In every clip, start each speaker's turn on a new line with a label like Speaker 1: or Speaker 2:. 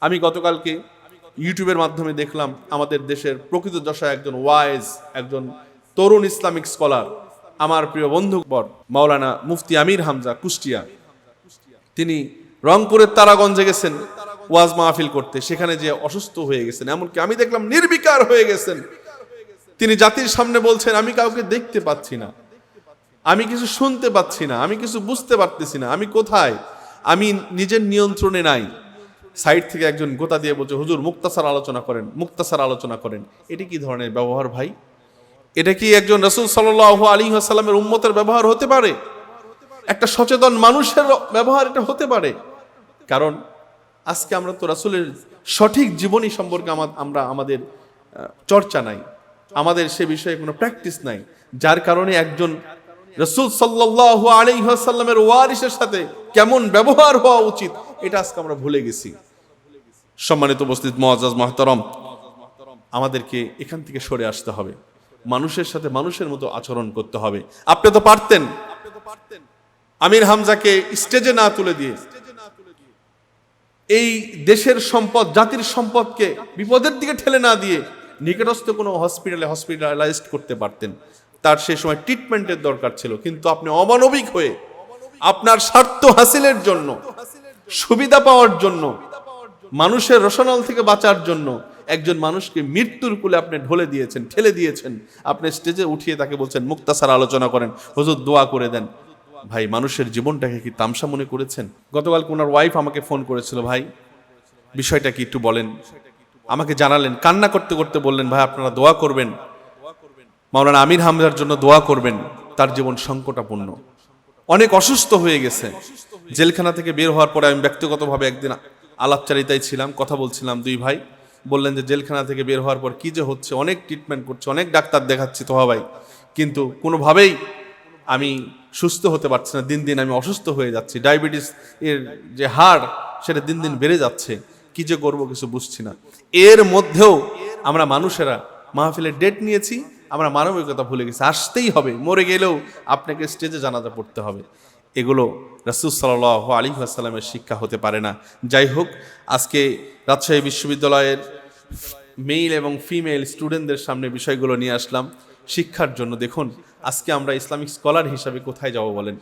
Speaker 1: আমি গতকালকে ইউটিউবের মাধ্যমে দেখলাম আমাদের দেশের প্রকৃত দশা একজন ওয়াইজ একজন তরুণ ইসলামিক স্কলার আমার প্রিয় বন্ধু বর, মাওলানা মুফতি আমির হামজা কুষ্টিয়া। তিনি রংপুরের তারাগঞ্জে গেছেন, ওয়াজ মাহফিল করতে। সেখানে যে অসুস্থ হয়ে গেছেন, এমনকি আমি দেখলাম নির্বিকার হয়ে গেছেন। তিনি জাতির সামনে বলছেন, আমি কাউকে দেখতে পাচ্ছি না। আমি কিছু শুনতে পাচ্ছি না। আমি কিছু বুঝতে পারতেছি না। আমি কোথায়? আমি নিজের নিয়ন্ত্রণে নাই। সাইড থেকে একজন গোতা দিয়ে বলছে, হুজুর, মুক্তাসার আলোচনা করেন, মুক্তাসার আলোচনা করেন। এটি কি ধরনের ব্যবহার ভাই? এটা কি একজন রসুল সাল্লাহ আলী আসাল্লামের উম্মতের ব্যবহার হতে পারে? একটা সচেতন মানুষের ব্যবহার এটা হতে পারে? কারণ আজকে আমরা তো রাসুলের সঠিক জীবনী সম্পর্কে আমা- আমরা আমাদের চর্চা নাই। আমাদের সে বিষয়ে কোনো প্র্যাকটিস নাই। যার কারণে একজন রসুল সাল্লাহ আলিহাসাল্লামের ওয়ারিসের সাথে কেমন ব্যবহার হওয়া উচিত? এটা আজকে আমরা ভুলে গেছি। সম্মানিত উপস্থিত মহাজ মহতরম, আমাদেরকে এখান থেকে সরে আসতে হবে। মানুষের সাথে মানুষের মতো আচরণ করতে হবে। আপনি তো পারতেন। আমির হামজাকে স্টেজে না তুলে দিয়ে, এই দেশের সম্পদ, জাতির সম্পদকে বিপদের দিকে ঠেলে না দিয়ে নিকটস্থ কোনো হসপিটালে হসপিটালাইজড করতে পারতেন। তার সে সময় ট্রিটমেন্টের দরকার ছিল। কিন্তু আপনি অমানবিক হয়ে আপনার স্বার্থ হাসিলের জন্য সুবিধা পাওয়ার জন্য, মানুষের রসনাল থেকে বাঁচার জন্য একজন মানুষকে মৃত্যুর কুলে আপনি ঢলে দিয়েছেন, ঠেলে দিয়েছেন। আপনি স্টেজে উঠিয়ে তাকে বলছেন, মুক্তাসার আলোচনা করেন, হজুর দোয়া করে দেন। ভাই, মানুষের জীবনটাকে কি তামসা মনে করেছেন? গতকাল ওনার ওয়াইফ আমাকে ফোন করেছিল, ভাই। বিষয়টা কি একটু বলেন। আমাকে জানালেন, কান্না করতে করতে বললেন, ভাই, আপনারা দোয়া করবেন। মাওলানা আমির হামজার জন্য দোয়া করবেন। তার জীবন সংকটাপূর্ণ অনেক অসুস্থ হয়ে গেছে। জেলখানা থেকে বের হওয়ার পরে আমি ব্যক্তিগতভাবে একদিন আলাপচারিতায় ছিলাম, কথা বলছিলাম দুই ভাই। বললেন যে জেলখানা থেকে বের হওয়ার পর কি যে হচ্ছে, অনেক ট্রিটমেন্ট করছে, অনেক ডাক্তার দেখাচ্ছি তোহা ভাই। কিন্তু কোনোভাবেই আমি সুস্থ হতে পারছি না, দিন দিন আমি অসুস্থ হয়ে যাচ্ছি। ডায়াবেটিস এর যে হার, সেটা দিন দিন বেড়ে যাচ্ছে। কি যে করব কিছু বুঝছি না। এর মধ্যেও আমরা মানুষেরা মাহফিলের ডেট নিয়েছি, আমরা মানবিকতা ভুলে গেছি। আসতেই হবে, মরে গেলেও আপনাকে স্টেজে জানাজা পড়তে হবে। এগুলো রাসুল সাল্লাহ আলী আসসালামের শিক্ষা হতে পারে না। যাই হোক, আজকে রাজশাহী বিশ্ববিদ্যালয়ের মেল এবং ফিমেল স্টুডেন্টদের সামনে বিষয়গুলো নিয়ে আসলাম। শিক্ষার জন্য দেখুন, আজকে আমরা ইসলামিক স্কলার হিসাবে কোথায় যাব বলেন?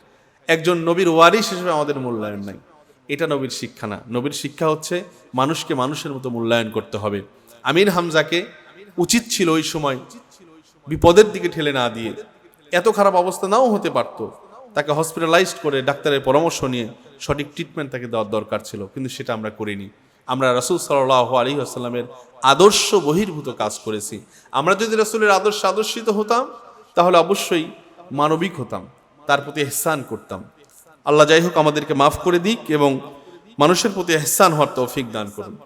Speaker 1: একজন নবীর ওয়ারিস হিসেবে আমাদের মূল্যায়ন নাই। এটা নবীর শিক্ষা না। নবীর শিক্ষা হচ্ছে মানুষকে মানুষের মতো মূল্যায়ন করতে হবে। আমির হামজাকে উচিত ছিল ওই সময় বিপদের দিকে ঠেলে না দিয়ে, এত খারাপ অবস্থা নাও হতে পারত। তাকে হসপিটালাইজড করে ডাক্তারের পরামর্শ নিয়ে সঠিক ট্রিটমেন্ট তাকে দেওয়ার দরকার ছিল, কিন্তু সেটা আমরা করিনি। আমরা রাসুল সাল্লাহ আলী আসাল্লামের আদর্শ বহির্ভূত কাজ করেছি। আমরা যদি রাসুলের আদর্শ আদর্শিত হতাম, তাহলে অবশ্যই মানবিক হতাম, তার প্রতি এহসান করতাম। আল্লাহ যাই হোক আমাদেরকে মাফ করে দিক এবং মানুষের প্রতি এহসান হওয়ার তৌফিক দান করুন।